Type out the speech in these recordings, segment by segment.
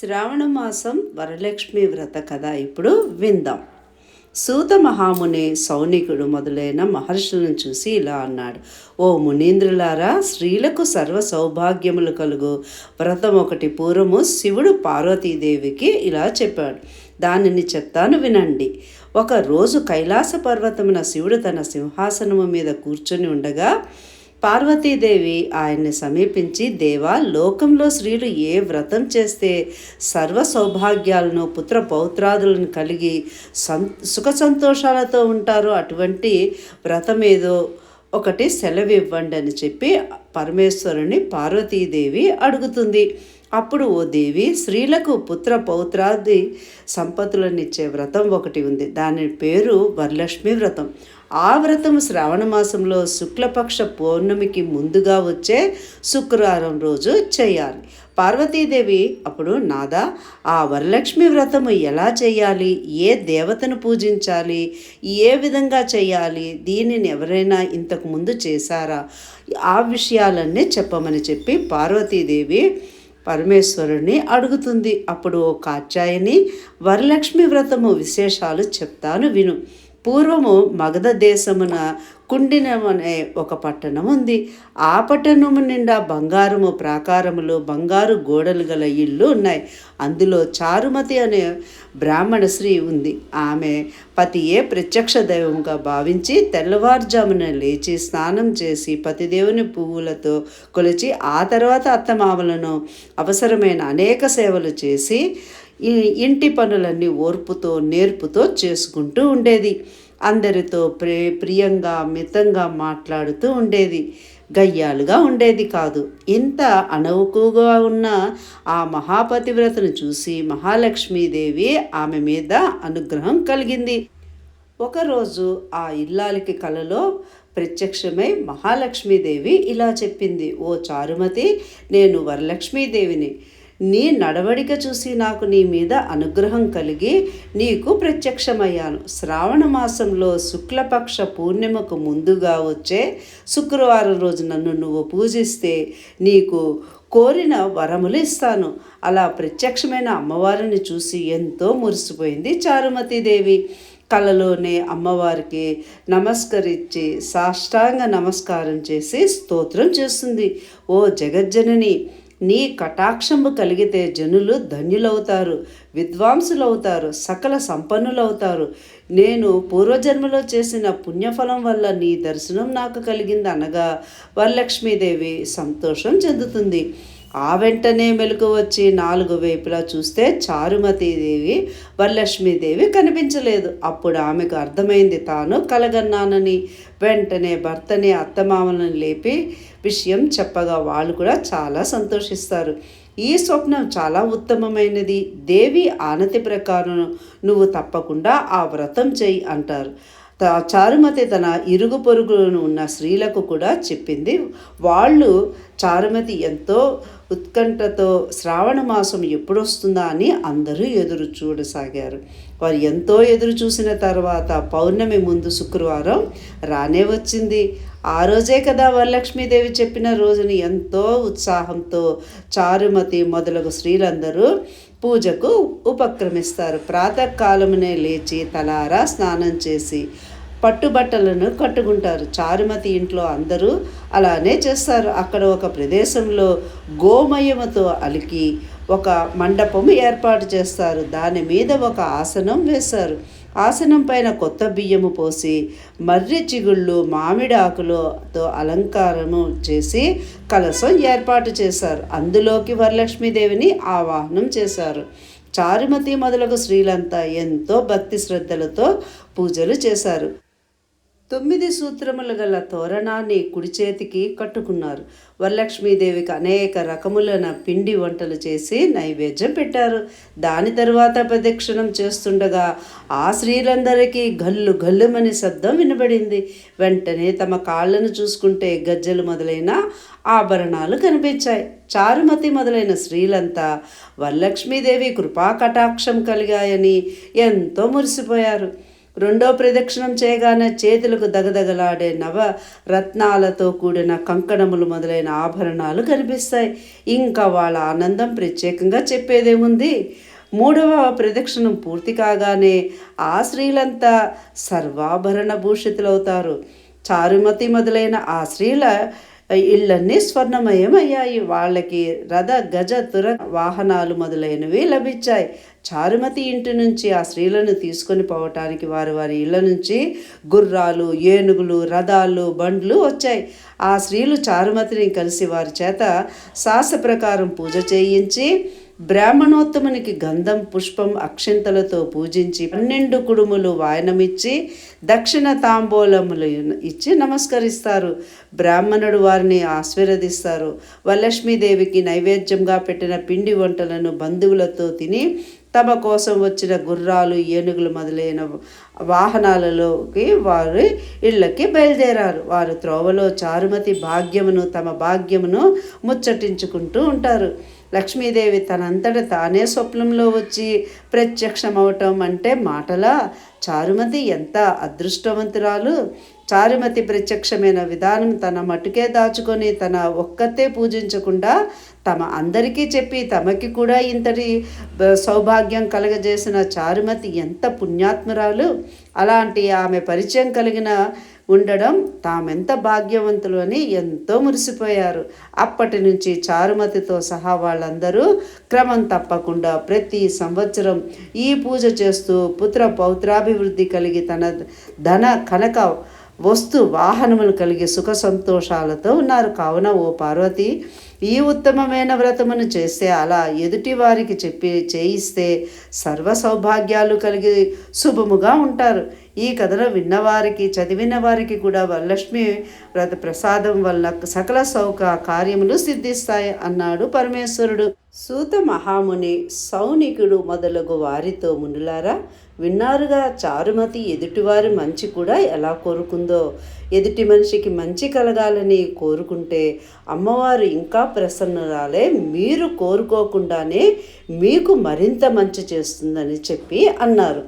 శ్రావణ మాసం వరలక్ష్మి వ్రత కథ ఇప్పుడు విందాం. సూత మహాముని సౌనికుడు మొదలైన మహర్షులను చూసి ఇలా అన్నాడు. ఓ మునీంద్రులారా స్త్రీలకు సర్వ సౌభాగ్యములు కలుగు. వ్రతం ఒకటి పూర్వము శివుడు పార్వతీదేవికి ఇలా చెప్పాడు. దానిని చెప్తాను వినండి. ఒక రోజు కైలాస పర్వతమున శివుడు తన సింహాసనము మీద కూర్చొని ఉండగా పార్వతీదేవి ఆయన్ని సమీపించి దేవా లోకంలో స్త్రీలు ఏ వ్రతం చేస్తే సర్వ సౌభాగ్యాలను పుత్ర పౌత్రాదులను కలిగి సం సుఖ సంతోషాలతో ఉంటారో అటువంటి వ్రతం ఏదో ఒకటి సెలవు ఇవ్వండి అని చెప్పి పరమేశ్వరుని పార్వతీదేవి అడుగుతుంది. అప్పుడు ఓ దేవి స్త్రీలకు పుత్ర పౌత్రాది సంపత్తులనిచ్చే వ్రతం ఒకటి ఉంది. దాని పేరు వరలక్ష్మి వ్రతం. ఆ వ్రతం శ్రావణ మాసంలో శుక్లపక్ష పౌర్ణమికి ముందుగా వచ్చే శుక్రవారం రోజు చేయాలి. పార్వతీదేవి అప్పుడు నాదా ఆ వరలక్ష్మి వ్రతము ఎలా చేయాలి? ఏ దేవతను పూజించాలి? ఏ విధంగా చేయాలి? దీనిని ఎవరైనా ఇంతకు ముందు చేశారా? ఆ విషయాలన్నీ చెప్పమని చెప్పి పార్వతీదేవి పరమేశ్వరుని అడుగుతుంది. అప్పుడు ఓ కాచాయని వరలక్ష్మి వ్రతము విశేషాలు చెప్తాను విను. పూర్వము మగధ దేశమున కుండినం అనే ఒక పట్టణం ఉంది ఆ పట్టణము నిండా బంగారము ప్రాకారములు బంగారు గోడలు గల ఇళ్ళు ఉన్నాయి. అందులో చారుమతి అనే బ్రాహ్మణ స్త్రీ ఉంది. ఆమె పతియే ప్రత్యక్ష దైవంగా భావించి తెల్లవారుజామున లేచి స్నానం చేసి పతిదేవుని పువ్వులతో కొలిచి ఆ తర్వాత అత్తమామలను అవసరమైన అనేక సేవలు చేసి ఇంటి పనులన్నీ ఓర్పుతో నేర్పుతో చేసుకుంటూ ఉండేది. అందరితో ప్రే ప్రియంగా మితంగా మాట్లాడుతూ ఉండేది. గయ్యాలుగా ఉండేది కాదు. ఇంత అనవుకుగా ఉన్న ఆ మహాపతివ్రతను చూసి మహాలక్ష్మీదేవి ఆమె మీద అనుగ్రహం కలిగింది. ఒకరోజు ఆ ఇల్లాలికి కలలో ప్రత్యక్షమై మహాలక్ష్మీదేవి ఇలా చెప్పింది ఓ చారుమతి నేను వరలక్ష్మీదేవిని. నీ నడవడిక చూసి నాకు నీ మీద అనుగ్రహం కలిగి నీకు ప్రత్యక్షమయ్యాను. శ్రావణ మాసంలో శుక్లపక్ష పూర్ణిమకు ముందుగా వచ్చే శుక్రవారం రోజు నన్ను నువ్వు పూజిస్తే నీకు కోరిన వరములు ఇస్తాను. అలా ప్రత్యక్షమైన అమ్మవారిని చూసి ఎంతో మురిసిపోయింది చారుమతీదేవి కలలోనే అమ్మవారికి నమస్కరించి సాష్టాంగ నమస్కారం చేసి స్తోత్రం చేస్తుంది. ఓ జగజ్జనని నీ కటాక్షము కలిగితే జనులు ధన్యులవుతారు విద్వాంసులవుతారు సకల సంపన్నులవుతారు. నేను పూర్వజన్మలో చేసిన పుణ్యఫలం వల్ల నీ దర్శనం నాకు కలిగింది అనగా వరలక్ష్మీదేవి సంతోషం చెందుతుంది. ఆ వెంటనే మెలకు వచ్చి నాలుగు వైపులా చూస్తే చారుమతీదేవి వరలక్ష్మీదేవి కనిపించలేదు. అప్పుడు ఆమెకు అర్థమైంది తాను కలగన్నానని. వెంటనే భర్తని అత్తమామలను లేపి విషయం చెప్పగా వాళ్ళు కూడా చాలా సంతోషిస్తారు. ఈ స్వప్నం చాలా ఉత్తమమైనది. దేవి ఆనతి ప్రకారం నువ్వు తప్పకుండా ఆ వ్రతం చేయి అంటారు. చారుమతి తన ఇరుగు పొరుగును ఉన్న స్త్రీలకు కూడా చెప్పింది. వాళ్ళు చారుమతి ఎంతో ఉత్కంఠతో శ్రావణ మాసం ఎప్పుడొస్తుందా అని అందరూ ఎదురు చూడసాగారు. వారు ఎంతో ఎదురు చూసిన తర్వాత పౌర్ణమి ముందు శుక్రవారం రానే వచ్చింది. ఆ రోజే కదా వరలక్ష్మీదేవి చెప్పిన రోజుని ఎంతో ఉత్సాహంతో చారుమతి మొదలగు స్త్రీలందరూ పూజకు ఉపక్రమిస్తారు. ప్రాతకాలమునే లేచి తలారా స్నానం చేసి పట్టుబట్టలను కట్టుకుంటారు. చారుమతి ఇంట్లో అందరూ అలానే చేస్తారు. అక్కడ ఒక ప్రదేశంలో గోమయముతో అలికి ఒక మండపం ఏర్పాటు చేస్తారు. దాని మీద ఒక ఆసనం వేశారు. ఆసనం పైన కొత్త బియ్యము పోసి మర్రి చిగుళ్ళు మామిడి ఆకులతో అలంకారము చేసి కలసం ఏర్పాటు చేశారు. అందులోకి వరలక్ష్మీదేవిని ఆవాహనం చేశారు. చారుమతి మొదలగు స్త్రీలంతా ఎంతో భక్తి శ్రద్ధలతో పూజలు చేశారు. తొమ్మిది సూత్రములు గల తోరణాన్ని కుడి చేతికి కట్టుకున్నారు. వరలక్ష్మీదేవికి అనేక రకములైన పిండి వంటలు చేసి నైవేద్యం పెట్టారు. దాని తరువాత ప్రదక్షిణం చేస్తుండగా ఆ స్త్రీలందరికీ గల్లు గల్లుమని శబ్దం వినబడింది. వెంటనే తమ కాళ్ళను చూసుకుంటే గజ్జలు మొదలైన ఆభరణాలు కనిపించాయి. చారుమతి మొదలైన స్త్రీలంతా వరలక్ష్మీదేవి కృపా కటాక్షం కలిగాయని ఎంతో మురిసిపోయారు. రెండో ప్రదక్షిణం చేయగానే చేతులకు దగదగలాడే నవ రత్నాలతో కూడిన కంకణములు మొదలైన ఆభరణాలు కనిపిస్తాయి. ఇంకా వాళ్ళ ఆనందం ప్రత్యేకంగా చెప్పేదేముంది మూడవ ప్రదక్షిణం పూర్తి కాగానే ఆ స్త్రీలంతా సర్వాభరణ భూషితులవుతారు చారుమతి మొదలైన ఆ స్త్రీల ఇళ్ళన్నీ స్వర్ణమయమయ్యాయి. వాళ్ళకి రథ గజ తుర వాహనాలు మొదలైనవి లభించాయి. చారుమతి ఇంటి నుంచి ఆ స్త్రీలను తీసుకొని పోవటానికి వారి వారి ఇళ్ళ నుంచి గుర్రాలు ఏనుగులు రథాలు బండ్లు వచ్చాయి. ఆ స్త్రీలు చారుమతిని కలిసి వారి చేత శాస ప్రకారం పూజ చేయించి బ్రాహ్మణోత్తమునికి గంధం పుష్పం అక్షింతలతో పూజించి పన్నెండు కుడుములు వాయనమిచ్చి దక్షిణ తాంబూలములు ఇచ్చి నమస్కరిస్తారు. బ్రాహ్మణుడు వారిని ఆశీర్వదిస్తారు. వరలక్ష్మీదేవికి నైవేద్యంగా పెట్టిన పిండి వంటలను బంధువులతో తిని తమ కోసం వచ్చిన గుర్రాలు ఏనుగులు మొదలైన వాహనాలలోకి వారు ఇళ్ళకి బయలుదేరారు. వారు త్రోవలో చారుమతి భాగ్యమును తమ భాగ్యమును ముచ్చటించుకుంటూ ఉంటారు. లక్ష్మీదేవి తనంతట తానే స్వప్నంలో వచ్చి ప్రత్యక్షమవటం అంటే మాటలా? చారుమతి ఎంత అదృష్టవంతురాలు? చారుమతి ప్రత్యక్షమైన విధానం తన మటుకే దాచుకొని తన ఒక్కతే పూజించకుండా తమ అందరికీ చెప్పి తమకి కూడా ఇంతటి సౌభాగ్యం కలగజేసిన చారుమతి ఎంత పుణ్యాత్మరాలు. అలాంటి ఆమె పరిచయం కలిగిన ఉండడం తామెంత భాగ్యవంతులు అని ఎంతో మురిసిపోయారు. అప్పటి నుంచి చారుమతితో సహా వాళ్ళందరూ క్రమం తప్పకుండా ప్రతి సంవత్సరం ఈ పూజ చేస్తూ పుత్ర పౌత్రాభివృద్ధి కలిగి తన ధన కనక వస్తు వాహనములు కలిగి సుఖ సంతోషాలతో ఉన్నారు. కావున ఓ పార్వతి ఈ ఉత్తమమైన వ్రతమును చేస్తే అలా ఎదుటి వారికి చెప్పి చేయిస్తే సర్వ సౌభాగ్యాలు కలిగి శుభముగా ఉంటారు. ఈ కథను విన్నవారికి చదివిన వారికి కూడా వరలక్ష్మి వ్రత ప్రసాదం వల్ల సకల సౌక కార్యములు సిద్ధిస్తాయి అన్నాడు పరమేశ్వరుడు. సూత మహాముని సౌనికుడు మొదలగు వారితో మునులారా విన్నారుగా చారుమతి ఎదుటివారి మంచి కూడా ఎలా కోరుకుందో? ఎదుటి మనిషికి మంచి కలగాలని కోరుకుంటే అమ్మవారు ఇంకా ప్రసన్నరాలే. మీరు కోరుకోకుండానే మీకు మరింత మంచి చేస్తుందని చెప్పి అన్నారు.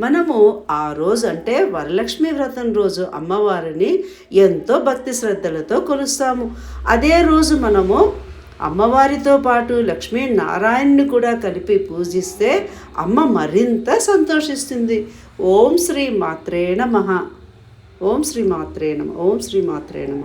మనము ఆ రోజు అంటే వరలక్ష్మి వ్రతం రోజు అమ్మవారిని ఎంతో భక్తి శ్రద్ధలతో కొలుస్తాము. అదే రోజు మనము అమ్మవారితో పాటు లక్ష్మీ నారాయణ్ని కూడా కలిపి పూజిస్తే అమ్మ మరింత సంతోషిస్తుంది. ఓం శ్రీ మాత్రే నమ. ఓం శ్రీ మాత్రే నమ ఓం శ్రీ మాత్రే నమ.